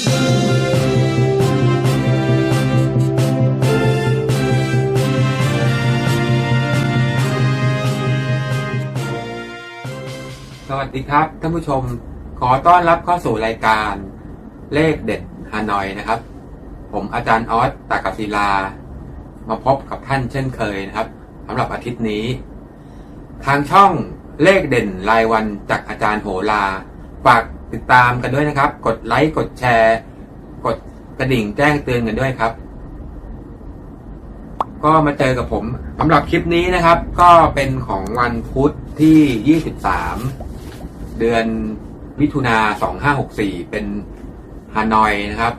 สวัสดีครับท่านผู้ชมขอต้อนรับเข้าสู่รายการเลขเด็ดฮานอยนะครับ ผมอาจารย์ออสตากศิลา มาพบกับท่านเช่นเคยนะครับสำหรับอาทิตย์นี้ ทางช่องเลขเด่นรายวันจากอาจารย์โหราฝาก ติดตามกันด้วยนะครับ กดไลค์ กดแชร์ กดกระดิ่งแจ้งเตือนกันด้วยครับ ก็มาเจอกับผมสำหรับคลิปนี้นะครับ ก็เป็นของวันพุธที่ 23 เดือนมิถุนา2564 เป็นฮานอยนะครับ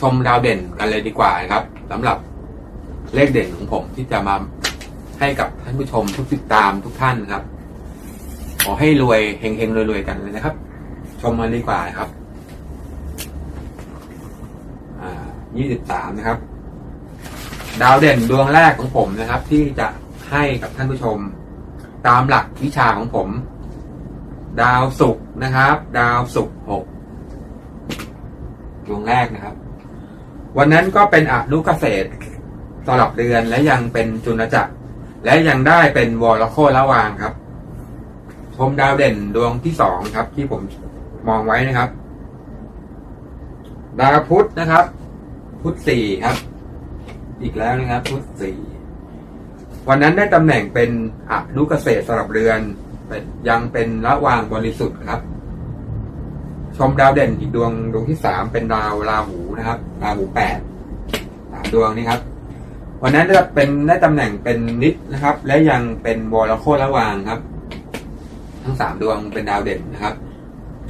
ชมดาวเด่นกันเลยดีกว่านะครับสำหรับเลขเด่นของผมที่จะมาให้กับท่านผู้ชมทุกติดตามทุกท่านครับ ขอให้รวยเฮงๆรวยๆกันเลยนะครับ ชมมาดีกว่านะครับ อ่า23นะครับ ดาวเด่นดวงแรกของผมนะครับ ที่จะให้กับท่านผู้ชม ตามหลักวิชาของผม ดาวศุกร์นะครับ ดาวศุกร์หกดวงแรกนะครับ วันนั้นก็เป็นอนุเกษตรสลับเดือนและยังเป็นจุลจักรและยังได้เป็นวอลโคระวางครับ ชมดาวเด่นดวงที่สองครับ ที่ผมมองไว้นะครับ ดาวพุธนะครับ พุธสี่ครับ อีกแล้วนะครับ พุธสี่วันนั้นได้ตำแหน่งเป็นอนุเกษตรสลับเรือนเป็นยังเป็นระวางบริสุทธิ์ครับ ชมดาวเด่นอีกดวงดวงที่สามเป็นดาวราหูนะครับราหูแปดสามดวงนี้ครับ วันนั้นจะเป็นได้ตำแหน่งเป็นนิดนะครับ และยังเป็นวอลโคระวางครับ ทั้งสามดวงเป็นดาวเด่นนะครับ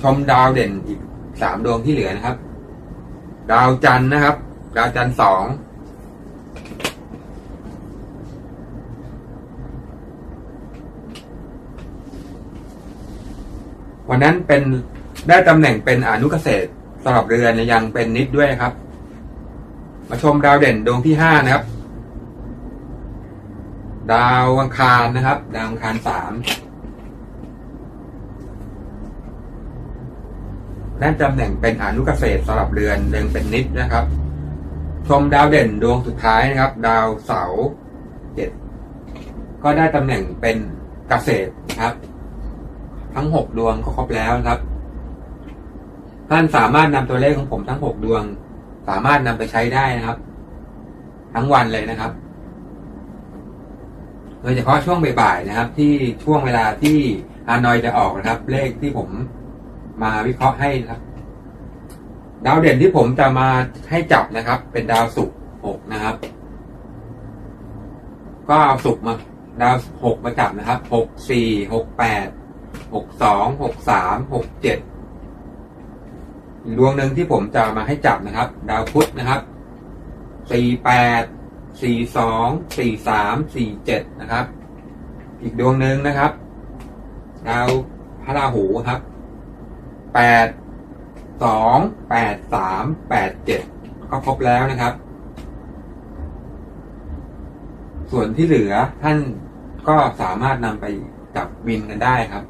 ชมดาวเด่นอีกสามดวงที่เหลือนะครับ ดาวจันทร์นะครับ ดาวจันทร์สองวันนั้นเป็นได้ตำแหน่งเป็นอนุเกษตรสำหรับเรือนยังเป็นนิดด้วยนะครับ มาชมดาวเด่นดวงที่ห้านะครับ ดาวอังคารนะครับ ดาวอังคารสาม ได้ตำแหน่งเป็นอนุเกษตรสำหรับเรือนยังเป็นนิดนะครับ ชมดาวเด่นดวงสุดท้ายนะครับ ดาวเสาเจ็ดก็ได้ตำแหน่งเป็นเกษตรครับ ทั้งหกดวงก็ครบแล้วครับ ท่านสามารถนำตัวเลขของผมทั้งหกดวง สามารถนำไปใช้ได้นะครับ ทั้งวันเลยนะครับโดยเฉพาะช่วงบ่ายๆนะครับ ที่ช่วงเวลาที่ฮานอยจะออกนะครับ เลขที่ผม มาวิเคราะห์ให้นะครับ ดาวเด่นที่ผมจะมาให้จับนะครับ เป็นดาวศุกร์หกนะครับ ก็เอาศุกร์มา ดาวหกมาจับนะครับหกสี่หกแปดหกสองหกสามหกเจ็ดดวงหนึ่งที่ผมจะมาให้จับนะครับ ดาวพุธนะครับสี่แปดสี่สองสี่สามสี่เจ็ดนะครับ อีกดวงหนึ่งนะครับ ดาวพระราหูครับ แปดสองแปดสามแปดเจ็ดก็ครบแล้วนะครับ ส่วนที่เหลือท่านก็สามารถนำไปจับวินกันได้ครับ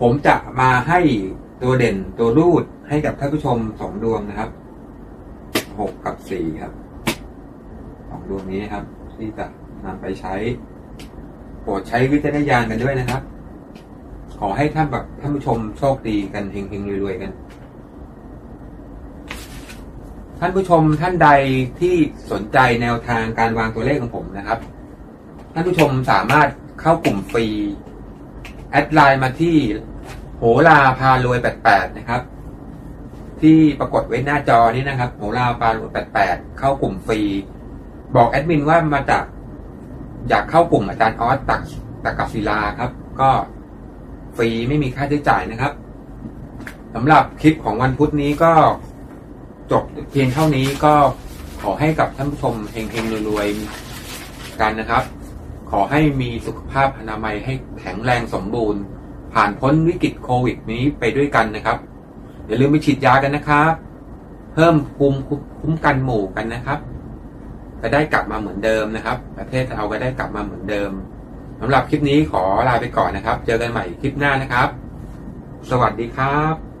ผมจะมาให้ตัวเด่นตัวรูดให้กับท่านผู้ชมสองดวงนะครับหกกับสี่ครับสองดวงนี้ครับ ที่จะนำไปใช้โปรดใช้วิจารณญาณกันด้วยนะครับ ขอให้ท่านแบบท่านผู้ชมโชคดีกันเฮงๆรวยๆกัน ท่านผู้ชมท่านใดที่สนใจแนวทางการวางตัวเลขของผมนะครับ ท่านผู้ชมสามารถเข้ากลุ่มฟรีแอดไลน์มาที่โหราพารวย88นะครับ ที่ปรากฏไว้หน้าจอนี้นะครับ โหราพารวย88เข้ากลุ่มฟรี บอกแอดมินว่ามาจากอยากเข้ากลุ่มอาจารย์ออสตักตักกศิลาครับ ก็ ฟรีไม่มีค่าใช้จ่ายนะครับสำหรับคลิปของวันพุธนี้ก็จบเพียงเท่านี้ก็ขอให้กับท่านผู้ชมเฮงๆรวยๆกันนะครับ ขอให้มีสุขภาพอนามัยให้แข็งแรงสมบูรณ์ ผ่านพ้นวิกฤตโควิดนี้ไปด้วยกันนะครับ อย่าลืมไปฉีดยากันนะครับ เพิ่มภูมิคุ้มกันหมู่กันนะครับจะได้กลับมาเหมือนเดิมนะครับ ประเทศเราก็ได้กลับมาเหมือนเดิม สำหรับคลิปนี้ขอลาไปก่อนนะครับ เจอกันใหม่คลิปหน้านะครับ สวัสดีครับ